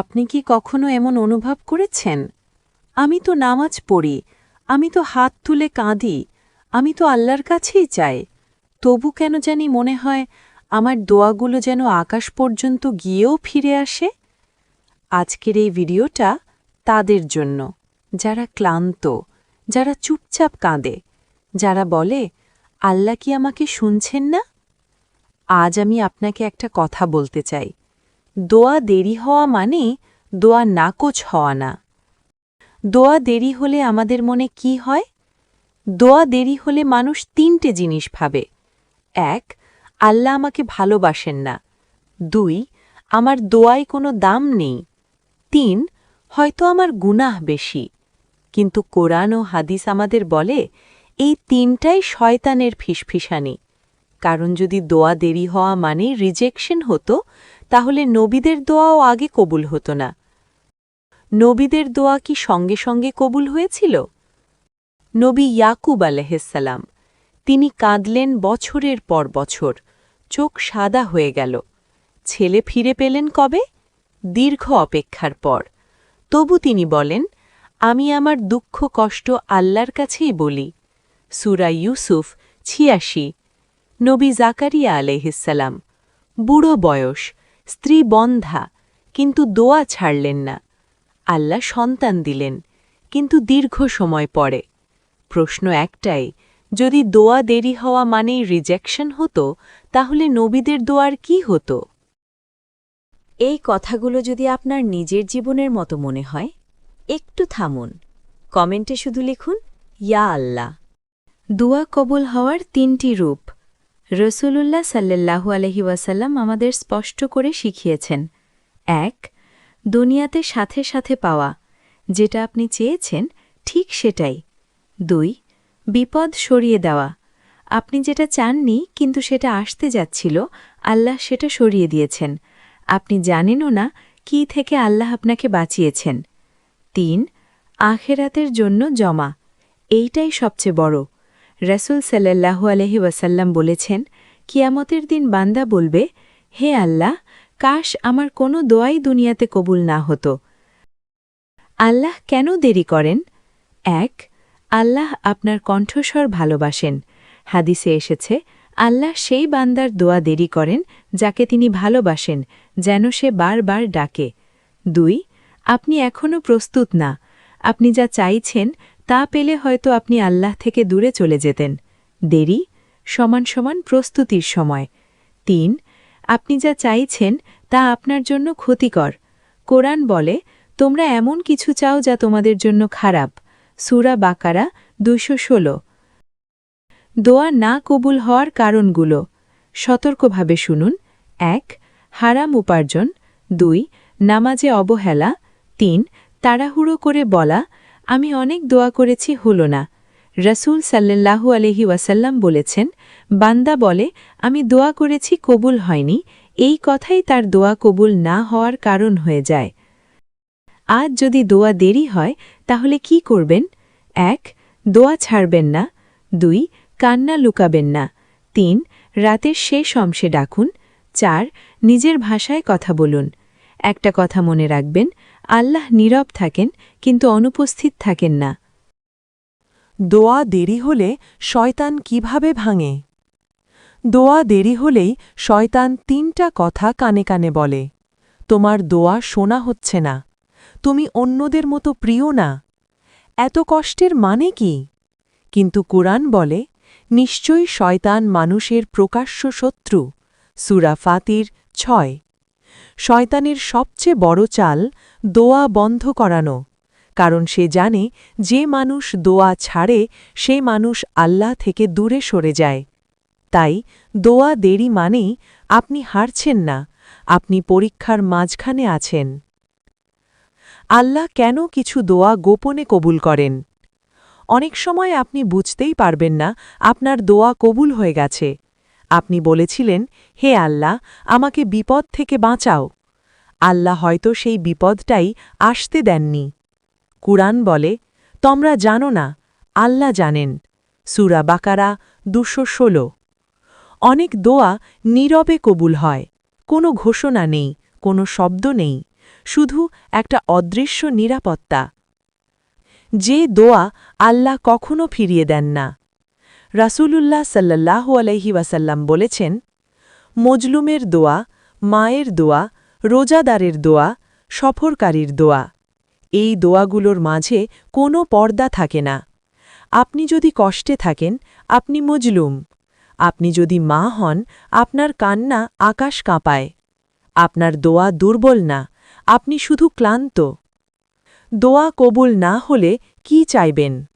আপনি কি কখনো এমন অনুভব করেছেন? আমি তো নামাজ পড়ি, আমি তো হাত তুলে কাঁদি, আমি তো আল্লাহর কাছেই চাই তবু কেন জানি মনে হয় আমার দোয়াগুলো যেন আকাশ পর্যন্ত গিয়েও ফিরে আসে। আজকের এই ভিডিওটা তাদের জন্য। যারা ক্লান্ত, যারা চুপচাপ কাঁদে, যারা বলে, আল্লাহ কি আমাকে শুনছেন না? আজ আমি আপনাকে একটা কথা বলতে চাই। দোয়া দেরি হওয়া মানে দোয়া নাকচ হওয়া না। দোয়া দেরি হলে আমাদের মনে কি হয়? দোয়া দেরি হলে মানুষ তিনটে জিনিস ভাবে। এক, আল্লাহ আমাকে ভালোবাসেন না। দুই, আমার দোয়ায় কোনো দাম নেই। তিন, হয়তো আমার গুনাহ বেশি। কিন্তু কোরআন ও হাদিস আমাদের বলে, এই তিনটাই শয়তানের ফিসফিসানি। কারণ যদি দোয়া দেরি হওয়া মানে রিজেকশন হতো, তাহলে নবীদের দোয়াও আগে কবুল হতো না। নবীদের দোয়া কি সঙ্গে সঙ্গে কবুল হয়েছিল? নবী ইয়াকুব আলহেসালাম তিনি কাঁদলেন বছরের পর বছর, চোখ সাদা হয়ে গেল। ছেলে ফিরে পেলেন কবে? দীর্ঘ অপেক্ষার পর। তবু তিনি বলেন, আমি আমার দুঃখ কষ্ট আল্লাহর কাছেই বলি। সুরা ইউসুফ ছিয়াশি নবী জাকারিয়া আলহিসাল্লাম বুড়ো বয়স, স্ত্রী বন্ধা, কিন্তু দোয়া ছাড়লেন না। আল্লাহ সন্তান দিলেন, কিন্তু দীর্ঘ সময় পরে। প্রশ্ন একটাই, যদি দোয়া দেরি হওয়া মানেই রিজেকশন হতো, তাহলে নবীদের দোয়ার কি হতো? এই কথাগুলো যদি আপনার নিজের জীবনের মতো মনে হয়, একটু থামুন। কমেন্টে শুধু লিখুন, ইয়া আল্লাহ। দোয়া কবুল হওয়ার তিনটি রূপ রসুলুল্লাহ সাল্লাল্লাহু আলহি ওয়াসাল্লাম আমাদের স্পষ্ট করে শিখিয়েছেন। এক, দুনিয়াতে সাথে সাথে পাওয়া, যেটা আপনি চেয়েছেন ঠিক সেটাই। দুই, বিপদ সরিয়ে দেওয়া। আপনি যেটা চাননি কিন্তু সেটা আসতে যাচ্ছিল, আল্লাহ সেটা সরিয়ে দিয়েছেন। আপনি জানেনও না কি থেকে আল্লাহ আপনাকে বাঁচিয়েছেন। তিন, আখেরাতের জন্য জমা, এইটাই সবচেয়ে বড়। রসুল সাল্লাহু আলহি ওয়াসাল্লাম বলেছেন, কিয়ামতের দিন বান্দা বলবে, হে আল্লাহ, কাশ আমার কোনো দোয়াই দুনিয়াতে কবুল না হতো। আল্লাহ কেন দেরি করেন? এক, আল্লাহ আপনার কণ্ঠস্বর ভালোবাসেন। হাদিসে এসেছে, আল্লাহ সেই বান্দার দোয়া দেরি করেন যাকে তিনি ভালোবাসেন, যেন সে বারবার ডাকে। দুই, আপনি এখনও প্রস্তুত না। আপনি যা চাইছেন তা পেলে হয়তো আপনি আল্লাহ থেকে দূরে চলে যেতেন। দেরি সমান সমান প্রস্তুতির সময়। তিন, আপনি যা চাইছেন তা আপনার জন্য ক্ষতিকর। কোরআন বলে, তোমরা এমন কিছু চাও যা তোমাদের জন্য খারাপ। সুরা বাকারা দুশো ষোলো। দোয়া না কবুল হওয়ার কারণগুলো সতর্কভাবে শুনুন। এক, হারাম উপার্জন। দুই, নামাজে অবহেলা। তিন, তাড়াহুড়ো করে বলা আমি অনেক দোয়া করেছি, হল না। রসুল সাল্লাল্লাহু আলহি ওয়াসাল্লাম বলেছেন, বান্দা বলে, আমি দোয়া করেছি কবুল হয়নি, এই কথাই তার দোয়া কবুল না হওয়ার কারণ হয়ে যায়। আজ যদি দোয়া দেরি হয়, তাহলে কি করবেন? এক, দোয়া ছাড়বেন না। দুই, কান্না লুকাবেন না। তিন, রাতের শেষ অংশে ডাকুন। চার, নিজের ভাষায় কথা বলুন। একটা কথা মনে রাখবেন আল্লাহ নীরব থাকেন, কিন্তু অনুপস্থিত থাকেন না। দোয়া দেরি হলে শয়তান কীভাবে ভাঙে? দোয়া দেরি হলেই শয়তান তিনটা কথা কানে কানে বলে। তোমার দোয়া শোনা হচ্ছে না। তুমি অন্যদের মতো প্রিয় না। এত কষ্টের মানে কি? কিন্তু কোরআন বলে, নিশ্চয়ই শয়তান মানুষের প্রকাশ্য শত্রু। সুরা ফাতির ছয়। শয়তানের সবচেয়ে বড় চাল দোয়া বন্ধ করানো, কারণ সে জানে যে মানুষ দোয়া ছাড়ে, সে মানুষ আল্লাহ থেকে দূরে সরে যায়। তাই দোয়া দেরি মানেই আপনি হারছেন না, আপনি পরীক্ষার মাঝখানে আছেন। আল্লাহ কেন কিছু দোয়া গোপনে কবুল করেন? অনেক সময় আপনি বুঝতেই পারবেন না আপনার দোয়া কবুল হয়ে গেছে। আপনি বলেছিলেন, হে আল্লাহ, আমাকে বিপদ থেকে বাঁচাও। আল্লাহ হয়তো সেই বিপদটাই আসতে দেননি। কুরআন বলে, তোমরা জানো না, আল্লাহ জানেন। সুরা বাকারা দুশো ষোলো। অনেক দোয়া নীরবে কবুল হয়। কোনো ঘোষণা নেই, কোনো শব্দ নেই, শুধু একটা অদৃশ্য নিরাপত্তা। যে দোয়া আল্লাহ কখনো ফিরিয়ে দেন না। রাসূলুল্লাহ সাল্লাল্লাহু আলাইহি ওয়াসাল্লাম বলেছেন, মজলুমের দোয়া, মায়ের দোয়া, রোজাদারের দোয়া, সফরকারীর দোয়া। এই দোয়াগুলোর মাঝে কোনো পর্দা থাকে না। আপনি যদি কষ্টে থাকেন, আপনি মজলুম। আপনি যদি মা হন, আপনার কান্না আকাশ কাঁপায়। আপনার দোয়া দুর্বল না, আপনি শুধু ক্লান্ত। দোয়া কবুল না হলে কি চাইবেন?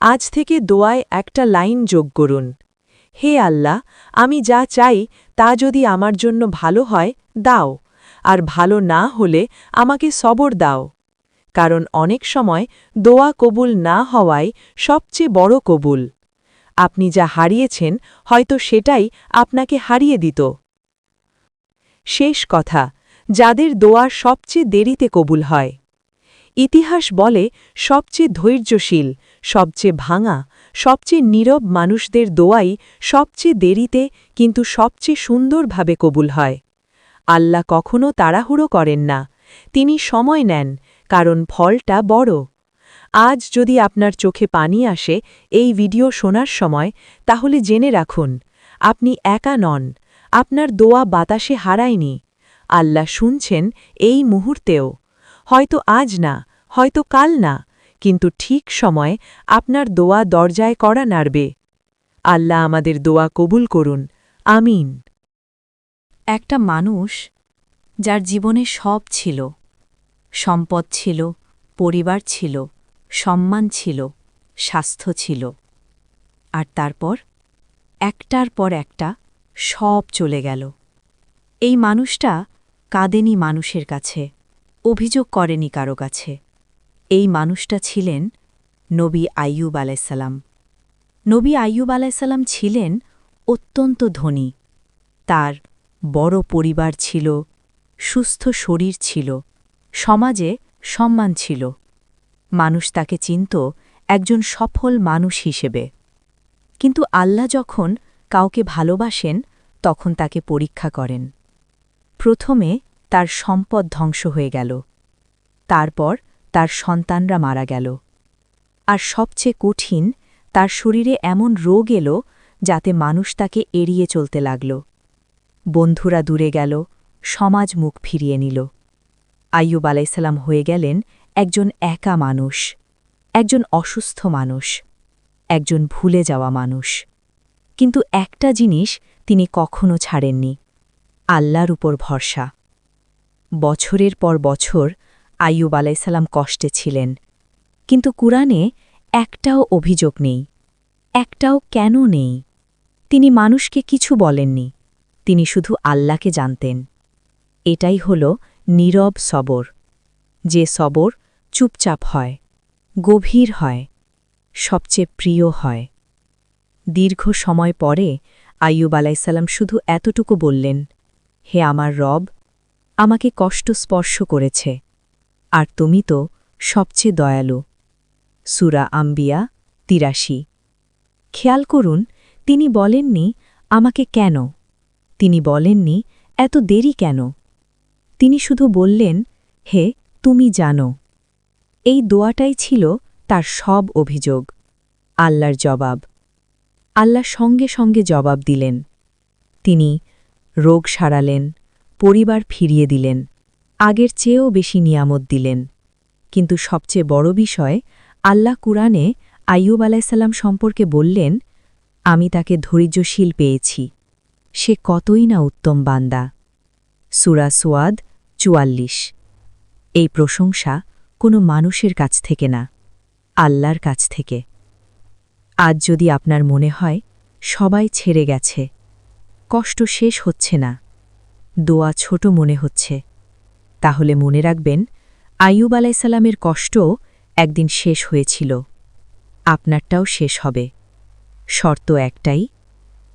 আজ থেকে দোয়ায় একটা লাইন যোগ করুন। হে আল্লাহ, আমি যা চাই তা যদি আমার জন্য ভালো হয়, দাও। আর ভালো না হলে আমাকে সবর দাও। কারণ অনেক সময় দোয়া কবুল না হওয়াই সবচেয়ে বড় কবুল। আপনি যা হারিয়েছেন হয়তো সেটাই আপনাকে হারিয়ে দিত। শেষ কথা, যাদের দোয়া সবচেয়ে দেরিতে কবুল হয়। ইতিহাস বলে সবচেয়ে ধৈর্যশীল, সবচেয়ে ভাঙা, সবচেয়ে নীরব মানুষদের দোয়াই সবচেয়ে দেরিতে কিন্তু সবচেয়ে সুন্দরভাবে কবুল হয়। আল্লাহ কখনো তাড়াহুড়ো করেন না। তিনি সময় নেন, কারণ ফলটা বড়। আজ যদি আপনার চোখে পানি আসে এই ভিডিও শোনার সময়, তাহলে জেনে রাখুন, আপনি একা নন, আপনার দোয়া বাতাসে হারায়নি। আল্লাহ শুনছেন এই মুহূর্তেও। হয়তো আজ না, হয়তো কাল না, কিন্তু ঠিক সময় আপনার দোয়া দরজায় করা নাড়বে। আল্লাহ আমাদের দোয়া কবুল করুন। আমিন। একটা মানুষ যার জীবনে সব ছিল, সম্পদ ছিল, পরিবার ছিল, সম্মান ছিল, স্বাস্থ্য ছিল, আর তারপর একটার পর একটা সব চলে গেল। এই মানুষটা কাঁদেনি মানুষের কাছে। অভিযোগ করেনি কারও কাছে। এই মানুষটা ছিলেন নবী আইয়ুব আলাইসাল্লাম নবী আইয়ুব আলাইসাল্লাম ছিলেন অত্যন্ত ধনী। তার বড় পরিবার ছিল, সুস্থ শরীর ছিল, সমাজে সম্মান ছিল। মানুষ তাকে চিনত একজন সফল মানুষ হিসেবে। কিন্তু আল্লাহ যখন কাউকে ভালোবাসেন, তখন তাকে পরীক্ষা করেন। প্রথমে তার সম্পদ ধ্বংস হয়ে গেল। তারপর তার সন্তানরা মারা গেল। আর সবচেয়ে কঠিন, তার শরীরে এমন রোগ এলো যাতে মানুষ তাকে এড়িয়ে চলতে লাগল। বন্ধুরা দূরে গেল, সমাজ মুখ ফিরিয়ে নিল। আইয়ুব আলাইসাল্লাম হয়ে গেলেন একজন একা মানুষ, একজন অসুস্থ মানুষ, একজন ভুলে যাওয়া মানুষ। কিন্তু একটা জিনিস তিনি কখনো ছাড়েননি, আল্লাহর উপর ভরসা। বছরের পর বছর আইয়ুব আলাইসাল্লাম কষ্টে ছিলেন। কিন্তু কুরআনে একটাও অভিযোগ নেই, একটাও কেন নেই? তিনি মানুষকে কিছু বলেননি, তিনি শুধু আল্লাহকে জানতেন। এটাই হল নীরব সবর, যে সবর চুপচাপ হয়, গভীর হয়, সবচেয়ে প্রিয় হয়। দীর্ঘ সময় পরে আইয়ুব আলাইসাল্লাম শুধু এতটুকু বললেন, হে আমার রব আমাকে কষ্ট স্পর্শ করেছে। আর তুমি তো সবচেয়ে দয়ালু। সুরা আম্বিয়া তিরাশি। খেয়াল করুন, তিনি বলেননি, আমাকে কেন? তিনি বলেননি, এত দেরি কেন? তিনি শুধু বললেন, হে, তুমি জানো। এই দোয়াটাই ছিল তার সব অভিযোগ। আল্লাহর জবাব। আল্লাহ সঙ্গে সঙ্গে জবাব দিলেন। তিনি রোগ সারালেন পরিবার ফিরিয়ে দিলেন, আগের চেয়েও বেশি নিয়ামত দিলেন। কিন্তু সবচেয়ে বড় বিষয়, আল্লাহ কুরআনে আইয়ুব আলাইসাল্লাম সম্পর্কে বললেন, আমি তাকে ধৈর্যশীল পেয়েছি। সে কতই না উত্তম বান্দা। সুরা সোয়াদ চুয়াল্লিশ। এই প্রশংসা কোনো মানুষের কাছ থেকে না, আল্লাহর কাছ থেকে। আজ যদি আপনার মনে হয়, সবাই ছেড়ে গেছে, কষ্ট শেষ হচ্ছে না। দোয়া ছোট মনে হচ্ছে। তাহলে মনে রাখবেন, আইয়ুব আলাইসাল্লামের কষ্টও একদিন শেষ হয়েছিল। আপনারটাও শেষ হবে। শর্ত একটাই,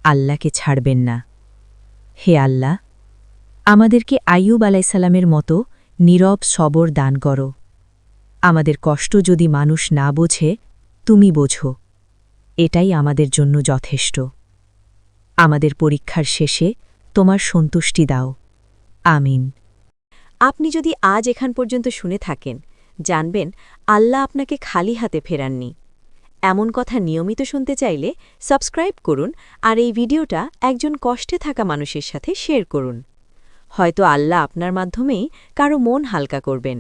আল্লাহকে ছাড়বেন না। হে আল্লাহ, আমাদেরকে আইয়ুব আলাইসাল্লামের মতো নীরব, সবর দান করো। আমাদের কষ্ট যদি মানুষ না বোঝে, তুমি বোঝো। এটাই আমাদের জন্য যথেষ্ট। আমাদের পরীক্ষার শেষে তোমার সন্তুষ্টি দাও। আমিন। আপনি যদি আজ এখান পর্যন্ত শুনে থাকেন, জানবেন আল্লাহ আপনাকে খালি হাতে ফেরাননি। এমন কথা নিয়মিত শুনতে চাইলে সাবস্ক্রাইব করুন আর এই ভিডিওটা একজন কষ্টে থাকা মানুষের সাথে শেয়ার করুন। হয়তো আল্লাহ আপনার মাধ্যমেই কারও মন হালকা করবেন।